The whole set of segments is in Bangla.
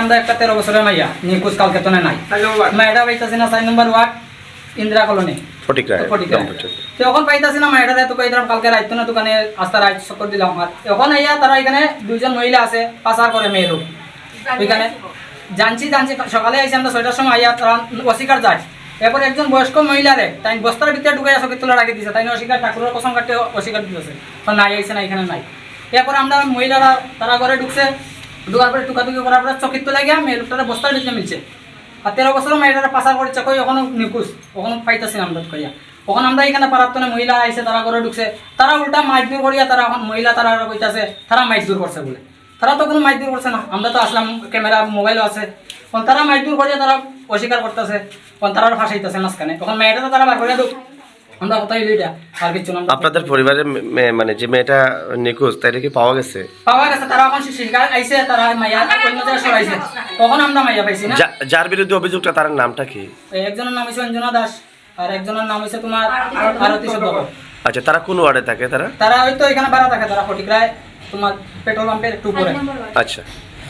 আমরা একটা তেরো বছরের মাইয়া নিকুজ কালকে তো নাই। মায়েরা পাইতাছি না চার number ward Indira colony. Phatik Roy এখন পাইতাছি না মায়েরা তো কইতাম কালকে রাইতো না দোকানে আস্তা রাইত চক্কর দিলাম আর এখন আইয়া তারা এখানে দুইজন মহিলা আছে পাচার করে মেয়ের লোক। ওইখানে জানছি জানছি সকালে আইসি আমরা ছয়টার সময় আইয়া তারা অস্বীকার যায়। এরপর একজন বয়স্ক মহিলারে তাই বস্তার ভিতরে ঢুকে চোখে তোলা রাখি দিছে তাই অস্বীকার ঠাকুরের কসম কাটতে অস্বীকার দিতেছে। তো নাই আইসে না এখানে নাই। এরপর আমরা মহিলারা, তারা ঘরে ঢুকছে। ঢুকার পরে টুকাটুকি করার পরে চকিত তোলা গিয়া মেয়ে লোকটারা বস্তার ভিতরে মিলছে। আর তেরো বছর মেয়েটারা পাচার করেছে, কই ওখানে নিখোঁজ ওখানে পাইতেছি আমরা কইয়া। ওখান আমরা এখানে পারাত্তনে মহিলা আইছে, তারা ঘরে ঢুকছে। তারা উল্টা মাইদুর করিয়া তারা এখন মহিলা তারা কইতাছে, তারা মাইদুর করছে বলে। তারা তো কোনো মাইদুর করছে না, আমরা তো আসলাম, ক্যামেরা, মোবাইলও আছে। এখন তারা মাইদুর করিয়া তারা অস্বীকার করতেছে, এখন তারা ফাঁসাইতেছে মাঝখানে। তখন মেয়েটা তো তারা বার করিয়া দুঃখ আমরা কোথায় লইটা আর কিছু না। আপনাদের পরিবারের মানে যে মেয়েটা নিখোঁজ তাইটা কি পাওয়া গেছে? পাওয়া গেছে তারা এখন শিকার আইছে তারা মাইয়া অন্য জায়গায় সরাইছে। তখন আমরা মাইয়া পাইছি না। যার বিরুদ্ধে অভিযোগটা তার নামটা কি? একজনের নাম হচ্ছে অঞ্জনা দাস আর একজনের নাম হচ্ছে তোমার আরতি সদর আচ্ছা তারা কোন ওয়ার্ডে থাকে তারা? তারা ওই তো এখানে ভাড়া থাকে তারা ফটিকরায় তোমার পেট্রোল পাম্পের একটু উপরে। আচ্ছা।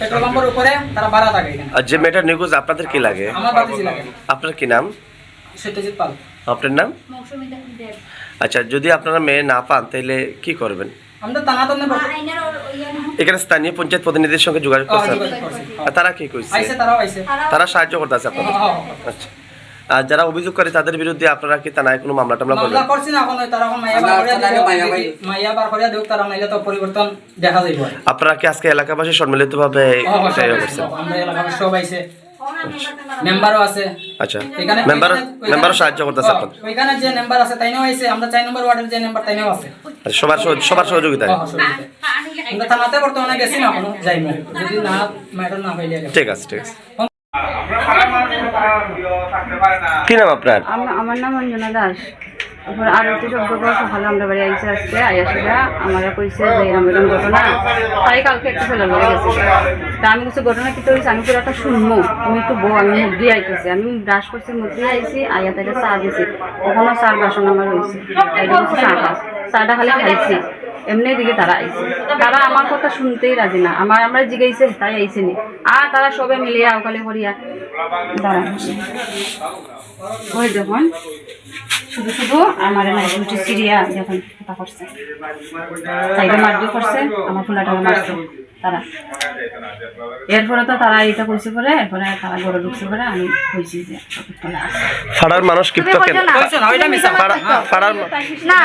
পেট্রোল পাম্পের উপরে তারা ভাড়া থাকে এখানে। আর যে মেয়েটার নিখোঁজ আপনাদের কি লাগে? আমার বাতিজি লাগে। আপনার কি নাম? সত্যজিৎ পাল। আপনার নাম? আচ্ছা যদি আপনারা মেয়ে না পান তাহলে কি করবেন? এখানে স্থানীয় পঞ্চায়েত প্রতিনিধির সঙ্গে যোগাযোগ করছেন। আর তারা কি কইছে? আইসে তারা সাহায্য করতেছে আপনাদের। হ্যাঁ, হ্যাঁ, হ্যাঁ। আচ্ছা। আর যারা অভিযোগ করে তাদের বিরুদ্ধে আপনারা কি থানায় কোনো মামলা টামলা করবেন? মামলা করছি না এখন ওই তারা এখন মাইয়া বার করিয়া দিও মাইয়া বার করিয়া দিও তারা নাইলে তো পরিবর্তন দেখা যাইব। আর। আপনারা কি আজকে এলাকাবাসী সম্মিলিতভাবে করছেন মেম্বারও আছে। আচ্ছা। এখানে মেম্বার মেম্বারও সাহায্য করতেছে আপনাদের। ওইখানে যে মেম্বার আছে তাইনেও হইছে আমরা চাই নম্বর ওয়ার্ডের যে মেম্বার তাইনেও আছে। আচ্ছা, সবার সবার সহযোগিতায়। হ্যাঁ, আমরা থানাতে বর্তমানে গেছি না কোনো যাই না যদি না ম্যাটার না হইলে ঠিক আছে ঠিক আছে। কি নাম আপনার? আমার নাম অঞ্জনা দাস। তারপর সকালে আমরা বাড়ি আইসে আসছে কইছে ঘটনা। তাই কালকে একটা আমি ঘটনা কি হয়েছে আমি একটা তুমি একটু বউ, আমি আমি ব্রাশ করছি আইছি তাইলে চা ওখানে চার বাসন আমার খালি এমনি দিকে তারা আইছে। তারা আমার কথা শুনতেই রাজি না। আমার, আমরা জিগাইছে, তাই আইছে নি। আর তারা সবে মিলিয়া ওকালে করিয়া দাঁড়া ওই যখন শুধু শুধু আমার নাই দুটি সিরিয়া যখন কথা করছে। তাই মারধর করছে, আমার ফুলাটা মারছে। তারা। এরপরে তো তারা এটা কইছে পরে এরপরে তারা গড়ে ঢুকছে পরে আমি কইছি যে ফাড়ার মানুষ ক্ষিপ্ত তুমি কেন ফাড়ার না,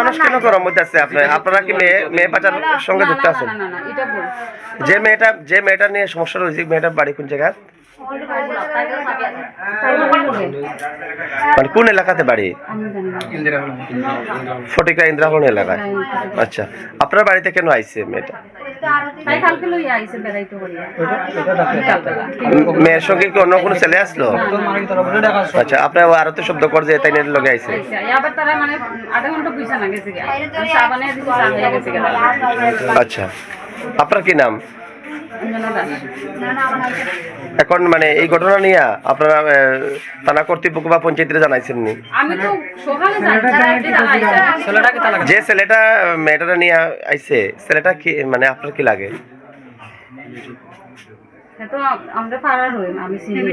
মানুষ কেন গরম মধ্যে আছে আপনি? আপনারা কি মেয়ে মেয়ে পাচার সঙ্গে যুক্ত আছেন? না, না, না, এটা ভুল। যে মেয়েটা যে মেয়েটা নিয়ে সমস্যা রয়েছে মেয়েটার বাড়ি কোন জায়গায়? মানে কোন এলাকাতে বাড়ি। ফটিকা ইন্দ্রাহরণ এলাকায়। আচ্ছা। আপনার বাড়িতে কেন আইছে মেয়েটা মেয়ের সঙ্গে কি অন্য কোনো ছেলে আসলো? আচ্ছা আপনার আরও তো শব্দ করছে যে তাই নেট লগে আইছে মানে। আচ্ছা আপনার কি নাম। এখন মানে এই ঘটনা নিয়ে আপনারা থানা কর্তৃপক্ষ বা পঞ্চায়েতে জানাইছেন নি যে ছেলেটা মেয়েটা নিয়ে আইছে ছেলেটা কি মানে আপনার কি লাগে? সে তো আমরা পাড়ার হই, আমি চিনি।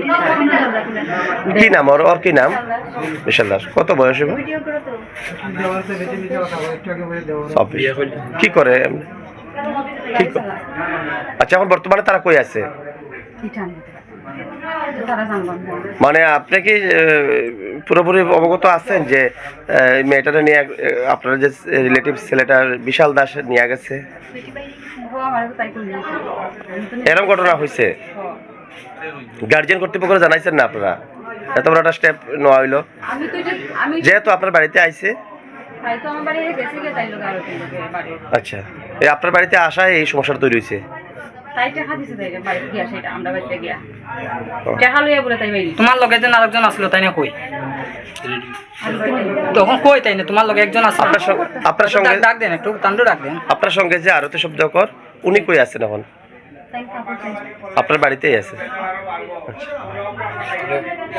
কি নাম ওর? ওর কি নাম? বিশাল দাস কত বয়স? কি করে? আচ্ছা এখন বর্তমানে তারা কই আছে। মানে আপনি কি পুরোপুরি অবগত আছেন যে মেয়েটাকে নিয়ে আপনার যে রিলেটিভ ছেলেটা বিশাল দাস নিয়ে গেছে? এরকম ঘটনা হয়েছে গার্জিয়ান কর্তৃপক্ষ জানাইছেন না আপনারা? এত বড় একটা স্টেপ নেওয়া হইল। যেহেতু আপনার বাড়িতে আইছে আচ্ছা। এই আপনার বাড়িতে আসায় এই সমস্যাটা তৈরি হয়েছে? তোমার লগে যে আরেকজন আসলো তাই না কই। তখন কই তাই না তোমার লগে একজন আসলো আপনার সঙ্গে আপনার সঙ্গে ডাক- দেন একটু তান্ডু ডাক দেন। আপনার সঙ্গে যে আরতি শব্দ কর উনি কই আছেন এখন? আপনার বাড়িতেই আছে। আচ্ছা।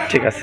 ঠিক আছে।